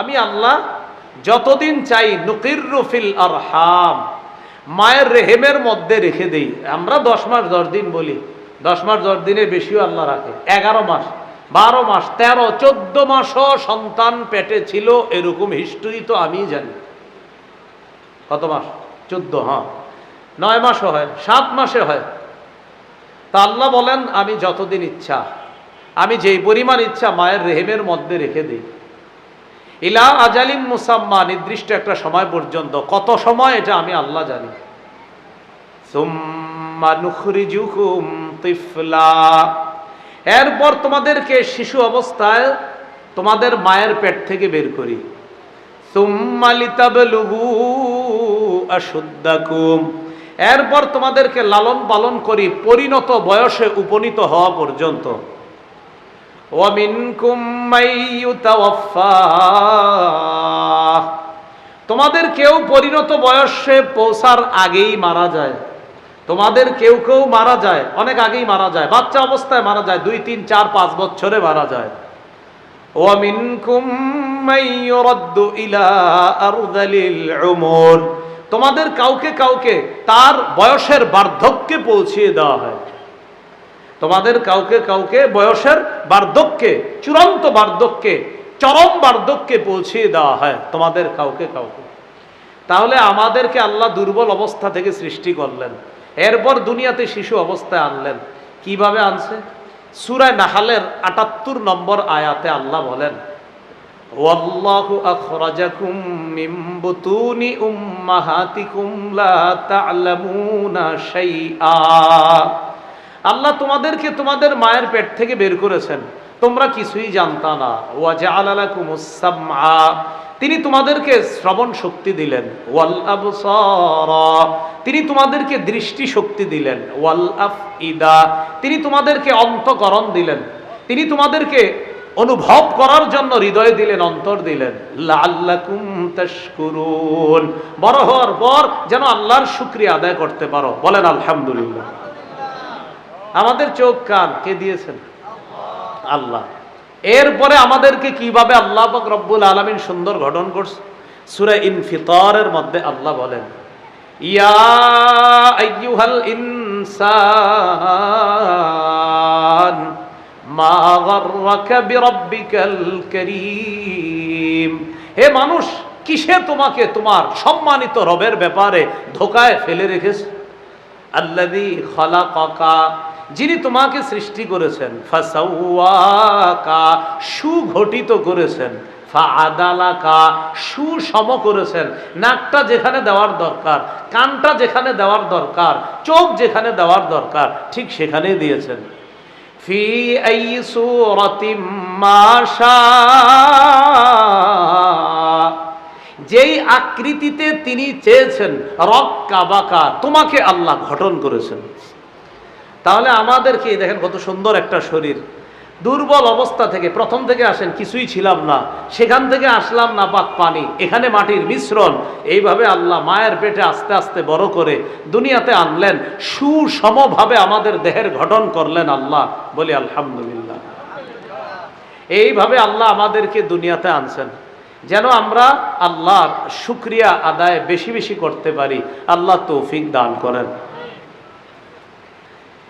আমি আল্লাহ যতদিন চাই নুকিরুফিল আরহাম, মায়ের রেহেমের মধ্যে রেখে দেই। আমরা দশ মাস, দশ দিন বলি, দশ মাস, দশ দিনের বেশিও আল্লাহ রাখে। এগারো মাস, বারো মাস, তেরো, চোদ্দ মাসও সন্তান পেটে ছিল, এরকম হিস্ট্রি তো আমি জানি। কত মাস? চোদ্দ হ্যাঁ। নয় মাসও হয়, সাত মাসে হয়। তা আল্লাহ বলেন, আমি যতদিন ইচ্ছা, আমি যেই পরিমাণ ইচ্ছা মায়ের রেহেমের মধ্যে রেখে দিই। ইলা আজালিম মুসাম্মা, নির্দিষ্ট একটা সময় পর্যন্ত। কত সময় এটা আমি আল্লাহ জানি। এরপর তোমাদেরকে শিশু অবস্থায় তোমাদের মায়ের পেট থেকে বের করি। এরপর তোমাদেরকে লালন পালন করি, পরিণত বয়সে উপনীত হওয়া পর্যন্ত। তোমাদের কেউ পরিণত বয়সে পৌঁছার আগেই মারা যায়। তোমাদের কেউ কেউ মারা যায়, অনেক আগেই মারা যায়। বাচ্চা অবস্থায় মারা যায়, দুই, তিন, চার, পাঁচ বছরে মারা যায়। তোমাদের কাউকে কাউকে তার বয়সের বার্ধক্যে পৌঁছিয়ে দেওয়া হয়। তোমাদের কাউকে কাউকে বয়সের বার্ধক্যে, চূড়ান্ত বার্ধক্যে, চরম বার্ধক্যে পৌঁছিয়ে দেওয়া হয়, তোমাদের কাউকে কাউকে। তাহলে আমাদেরকে আল্লাহ দুর্বল অবস্থা থেকে সৃষ্টি করলেন। এরপর দুনিয়াতে শিশু অবস্থায় আনলেন। কীভাবে আনছে? সুরায় নাহালের আটাত্তর নম্বর আয়াতে আল্লাহ বলেন শাইআ। আল্লাহ তোমাদেরকে তোমাদের মায়ের পেট থেকে বের করেছেন। তোমরা কিছুই জানতা না। ওয়াজআলা লাকুমুস সামআ তিনি তোমাদেরকে শ্রবণ শক্তি দিলেন। ওয়াল আবসারা তিনি তোমাদেরকে দৃষ্টি শক্তি দিলেন। ওয়াল আফইদা তিনি তোমাদেরকে অন্তকরণ দিলেন। তিনি তোমাদেরকে অনুভব করার জন্য হৃদয় দিলেন, অন্তর দিলেন। লাল্লাকুম তাশকুরুন। বড় হওয়ার পর যেন আল্লাহর শুকরিয়া আদায় করতে পারো। বলেন আলহামদুলিল্লাহ। আমাদের চোখ কান, কে দিয়েছেন? আল্লাহ। এরপরে আমাদেরকে কীভাবে আল্লাহ রব্বুল আলমিন সুন্দর গঠন করছে? সুরে ইনফিতরের মধ্যে আল্লাহ বলেন, ইয়া হে মানুষ, কিসে তোমাকে তোমার সম্মানিত রবের ব্যাপারে ধোকায় ফেলে রেখেছে? আল্লাদি খলাকা যিনি তোমাকে সৃষ্টি করেছেন সুঘটিত করেছেন, ফাআদালাকা, সুসম করেছেন। নাকটা যেখানে দেওয়ার দরকার, কানটা যেখানে দেওয়ার দরকার, চোখ যেখানে দেওয়ার দরকার, ঠিক সেখানেই দিয়েছেন। ফি যেই আকৃতিতে তিনি চেয়েছেন রক্কা বাকা তোমাকে আল্লাহ গঠন করেছেন। তাহলে আমাদেরকে দেখেন কত সুন্দর একটা শরীর। দুর্বল অবস্থা থেকে প্রথম থেকে আসেন কিছুই ছিলাম না, সেখান থেকে আসলাম না পাক পানি, এখানে মাটির মিশ্রণ। এইভাবে আল্লাহ মায়ের পেটে আস্তে আস্তে বড় করে দুনিয়াতে আনলেন, সুসমভাবে আমাদের দেহের গঠন করলেন আল্লাহ, বলি আলহামদুলিল্লাহ। এইভাবে আল্লাহ আমাদেরকে দুনিয়াতে আনছেন। যেন আমরা আল্লাহর শুক্রিয়া আদায় বেশি বেশি করতে পারি, আল্লাহ তৌফিক দান করেন।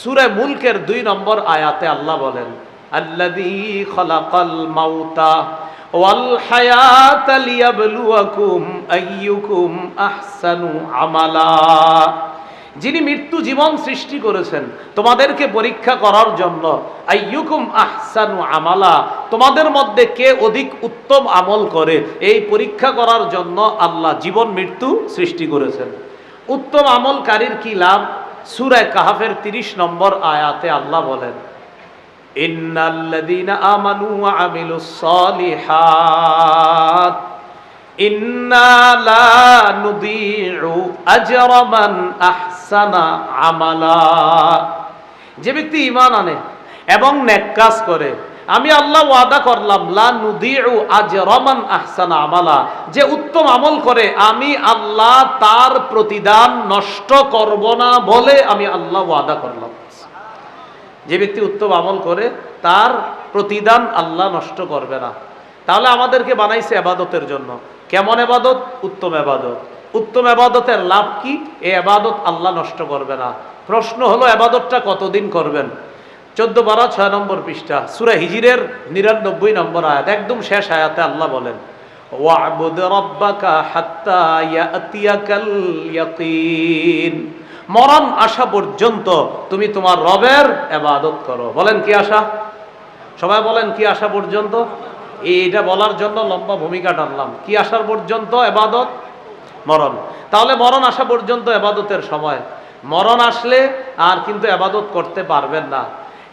সুরে মুলকের দুই নম্বর আয়াতে আল্লাহ বলেন মাউতা যিনি মৃত্যু জীবন সৃষ্টি করেছেন, তোমাদেরকে পরীক্ষা করার জন্য আমালা, তোমাদের মধ্যে কে অধিক উত্তম আমল করে, এই পরীক্ষা করার জন্য আল্লাহ জীবন মৃত্যু সৃষ্টি করেছেন। উত্তম আমলকারীর কি লাভ? সুরায় কাহাফের তিরিশ নম্বর আয়াতে আল্লাহ বলেন আহসানা আমালা। যে ব্যক্তি ঈমান আনে এবং নেক কাজ করে আমি আল্লাহ ওয়াদা করলাম, লা নুদিউ আজরামান আহসানা আমালা। যে উত্তম আমল করে, আমি আল্লাহ তার প্রতিদান নষ্ট করব না বলে আমি আল্লাহ ওয়াদা করলাম। যে ব্যক্তি উত্তম আমল করে, তার প্রতিদান আল্লাহ নষ্ট করবে না। তাহলে আমাদেরকে বানাইছে এবাদতের জন্য। কেমন এবাদত? উত্তম এবাদত। উত্তম এবাদতের লাভ কি? এই এবাদত আল্লাহ নষ্ট করবে না। প্রশ্ন হলো, এবাদতটা কতদিন করবেন? চোদ্দ বারো, ছয় নম্বর পৃষ্ঠা, সুরা হিজিরের নিরানব্বই নম্বর আয়াত, একদম শেষ আয়াতে আল্লাহ বলেন মরণ আসা পর্যন্ত তুমি তোমার রবের এবাদত করো। বলেন কি আশা সবাই বলেন কি আসা পর্যন্ত? এইটা বলার জন্য লম্বা ভূমিকা টানলাম। কি আসার পর্যন্ত? এবাদত মরণ। তাহলে মরণ আসা পর্যন্ত এবাদতের সময়। মরণ আসলে আর কিন্তু এবাদত করতে পারবেন না।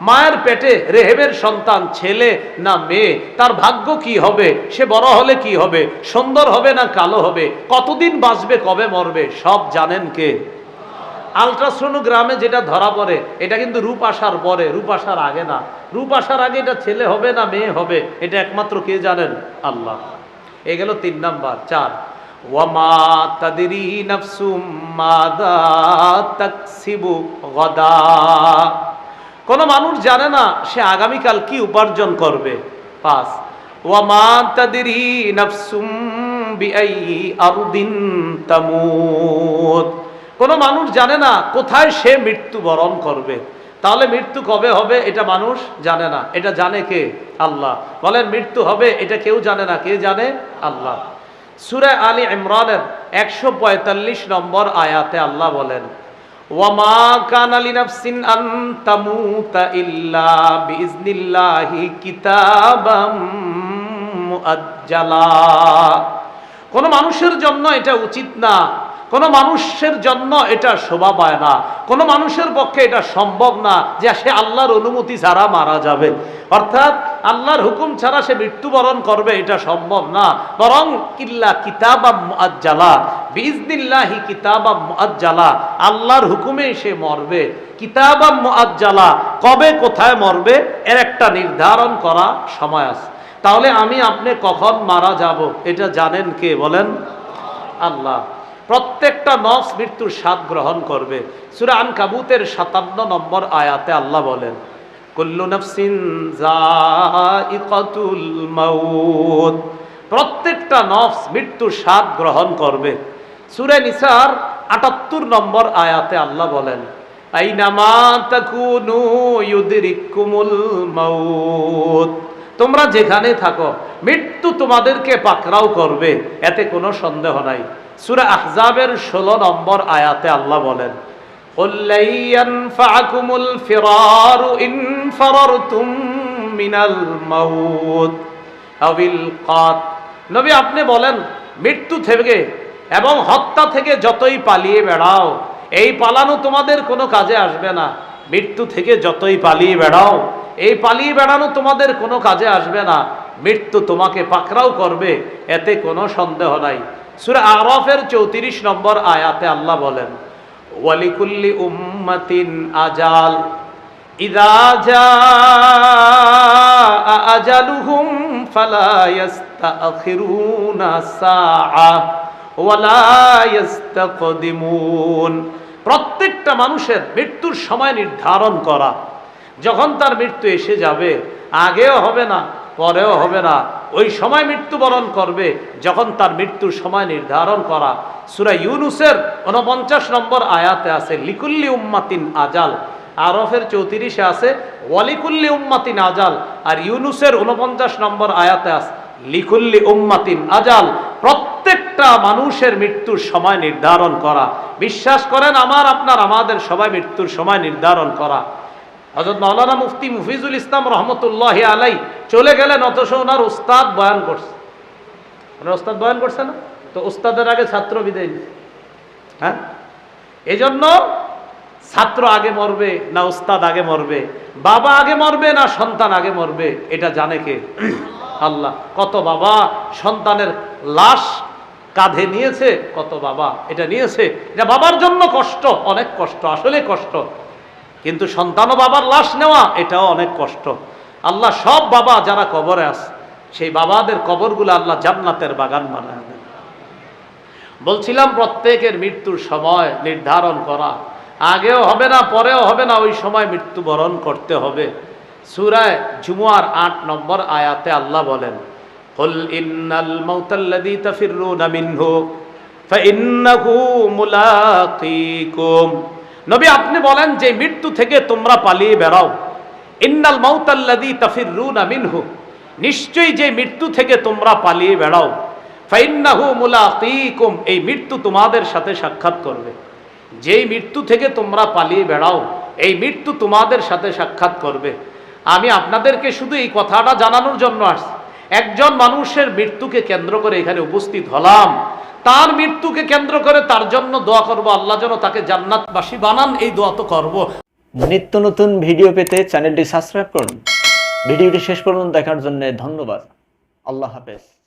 মায়ের পেটে রেহেমের সন্তান ছেলে না মেয়ে, তার ভাগ্য কি হবে? সে বড় হলে কি হবে? সুন্দর হবে না কালো হবে? কতদিন বাঁচবে, কবে মরবে? সব জানেন কে? আলট্রাসোনোগ্রামে যেটা ধরা পড়ে, এটা কিন্তু রূপ আসার পরে, রূপ আসার আগে না। রূপ আসার আগে এটা ছেলে হবে না মেয়ে হবে? এটা একমাত্র কে জানেন? আল্লাহ। এ গেল তিন নাম্বার, চার। ওয়ামা তাদেরি নাফসুম মাদা তাকসিবু গদা। কোন মানুষ জানে না সে আগামীকাল কি উপার্জন করবে। পাঁচ, ওয়ামা বিআই কোনো মানুষ জানে না কোথায় সে মৃত্যুবরণ করবে। তাহলে মৃত্যু কবে হবে এটা মানুষ জানে না। এটা জানে কে? আল্লাহ। বলেন, মৃত্যু হবে এটা কেউ জানে না। কে জানে? আল্লাহ। সুরে আলী ইমরানের একশো পঁয়তাল্লিশ নম্বর আয়াতে আল্লাহ বলেন, ওয়ামা কান আলী নাফসিন আন তামুতা ইল্লা বিইজনিল্লাহি কিতাবাম মুআজ্জালা। কোন মানুষের জন্য এটা উচিত না কোন মানুষের জন্য এটা শোভা পায় না। কোন মানুষের পক্ষে এটা সম্ভব না যে সে আল্লাহর অনুমতি ছাড়া মারা যাবে। অর্থাৎ আল্লাহর হুকুম ছাড়া সে মৃত্যুবরণ করবে এটা সম্ভব না। বরং কিল্লা কিতাবা মুআজ্জালা বিজনিল্লাহি কিতাবা মুআজ্জালা, আল্লাহর হুকুমে সে মরবে। কিতাবা মুআজ্জালা, কবে কোথায় মরবে এর একটা নির্ধারণ করা সময় আছে। তাহলে আমি আপনি কখন মারা যাব এটা জানেন কে বলেন? আল্লাহ। প্রত্যেকটা নফস মৃত্যুর স্বাদ গ্রহণ করবে। সুরা আন কাবুতের সাতান্ন নম্বর আয়াতে আল্লাহ বলেন প্রত্যেকটা নফস মৃত্যুর স্বাদ গ্রহণ করবে। সুরে নিসার আটাত্তর নম্বর আয়াতে আল্লাহ বলেন, আইনামা তাকুনু ইউদরিকুমুল তোমরা যেখানে থাকো, মৃত্যু তোমাদেরকে পাকড়াও করবে, এতে কোনো সন্দেহ নাই। সুরা আহজাবের ষোলো নম্বর আয়াতে আল্লাহ বলেন নবী আপনি বলেন, মৃত্যু থেকে এবং হত্যা থেকে যতই পালিয়ে বেড়াও, এই পালানো তোমাদের কোনো কাজে আসবে না। মৃত্যু থেকে যতই পালিয়ে বেড়াও, এই পালিয়ে বেড়ানো তোমাদের কোনো কাজে আসবে না। মৃত্যু তোমাকে পাকড়াও করবে, এতে কোনো সন্দেহ নাই। সুরা আরফের চৌত্রিশ নম্বর আয়াতে আল্লাহ বলেন, ওয়ালিকুল্লি উম্মাতিন আজাল, ইদা আজালুহুম ফালা ইস্তাখিরুনা সাআ ওয়ালা প্রত্যেকটা মানুষের মৃত্যুর সময় নির্ধারণ করা, যখন তার মৃত্যু এসে যাবে, আগেও হবে না, পরেও হবে না ওই সময় মৃত্যুবরণ করবে, যখন তার মৃত্যুর সময় নির্ধারণ করা। সুরা ইউনুসের উনপঞ্চাশ নম্বর আয়াতে আছে, লিকুল্লি উম্মাতিন আজাল। আরফের চৌত্রিশে আছে, ওয়ালিকুল্লি উম্মাতিন আজাল। আর ইউনুসের উনপঞ্চাশ নম্বর আয়াতে আছে, লিকুল্লি উম্মাতিন আজাল। প্রত্যেকটা মানুষের মৃত্যুর সময় নির্ধারণ করা। বিশ্বাস করেন, আমার, আপনার, আমাদের সবাই মৃত্যুর সময় নির্ধারণ করা। হজরত মাওলানা মুফতি মুফিজুল ইসলাম রহমতুল্লাহ আলাই চলে গেলেন, অথচ ওনার উস্তাদ বয়ান করছে। ওনার উস্তাদ বয়ান করছে না? তো উস্তাদের আগে ছাত্র বিদায় নিছে। হ্যাঁ? এই জন্য ছাত্র আগে মরবে, না উস্তাদ আগে মরবে, বাবা আগে মরবে, না সন্তান আগে মরবে, এটা জানে কে? আল্লাহ। কত বাবা সন্তানের লাশ কাঁধে নিয়েছে, কত বাবা এটা নিয়েছে। এটা বাবার জন্য কষ্ট, অনেক কষ্ট, আসলে কষ্ট। কিন্তু সন্তান ও বাবার লাশ নেওয়া এটাও অনেক কষ্ট আল্লাহ সব বাবা যারা কবরে আছে সেই বাবাদের কবরগুলো আল্লাহ জান্নাতের বাগান বানায় দেন বলছিলাম প্রত্যেকের মৃত্যুর সময় নির্ধারণ করা আগেও হবে না পরেও হবে না ওই সময় মৃত্যুবরণ করতে হবে সুরায় জুমুয়ার আট নম্বর আয়াতে আল্লাহ বলেন قل إن الموت الذي تفرون منه فإنه ملاقيكم নবী, আপনি বলেন যে মৃত্যু থেকে তোমরা পালিয়ে বেড়াও। ইন্নাল মাউতাল্লাযী তাফিররুনা মিনহু, নিশ্চয়ই যে মৃত্যু থেকে তোমরা পালিয়ে বেড়াও। ফাইন্নাহু মুলাকিকুম, এই মৃত্যু তোমাদের সাথে সাক্ষাৎ করবে। যেই মৃত্যু থেকে তোমরা পালিয়ে বেড়াও, এই মৃত্যু তোমাদের সাথে সাক্ষাৎ করবে। আমি আপনাদেরকে শুধু এই কথাটা জানানোর জন্য আসছি। একজন মানুষের মৃত্যুকে কেন্দ্র করে এখানে উপস্থিত হলাম। তার মৃত্যুকে কেন্দ্র করে তার জন্য দোয়া করব। আল্লাহ যেন তাকে জান্নাতবাসী বানান, এই দোয়া তো করব। নিত্য নতুন ভিডিও পেতে চ্যানেলটি সাবস্ক্রাইব করুন। ভিডিওটি শেষ পর্যন্ত দেখার জন্য ধন্যবাদ। আল্লাহ হাফেজ।